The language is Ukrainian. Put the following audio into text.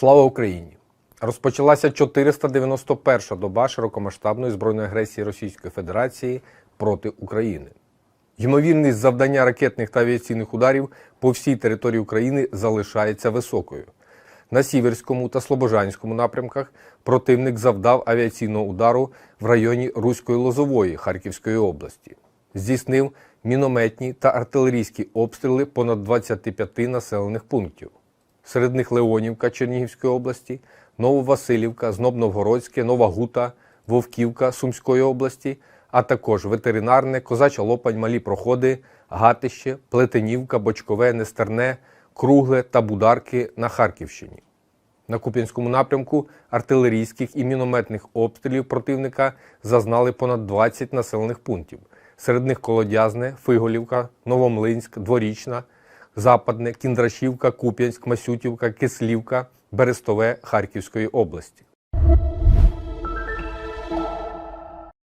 Слава Україні! Розпочалася 491-ша доба широкомасштабної збройної агресії Російської Федерації проти України. Ймовірність завдання ракетних та авіаційних ударів по всій території України залишається високою. На Сіверському та Слобожанському напрямках противник завдав авіаційного удару в районі Руської Лозової Харківської області. Здійснив мінометні та артилерійські обстріли понад 25 населених пунктів. Серед них Леонівка Чернігівської області, Нововасилівка, Знобновгородське, Нова Гута, Вовківка Сумської області, а також ветеринарне, Козача Лопань, Малі Проходи, Гатище, Плетенівка, Бочкове, Нестерне, Кругле та Бударки на Харківщині. На Куп'янському напрямку артилерійських і мінометних обстрілів противника зазнали понад 20 населених пунктів. Серед них Колодязне, Фиголівка, Новомлинськ, Дворічна, Западне, Кіндрашівка, Куп'янськ, Масютівка, Кислівка, Берестове Харківської області.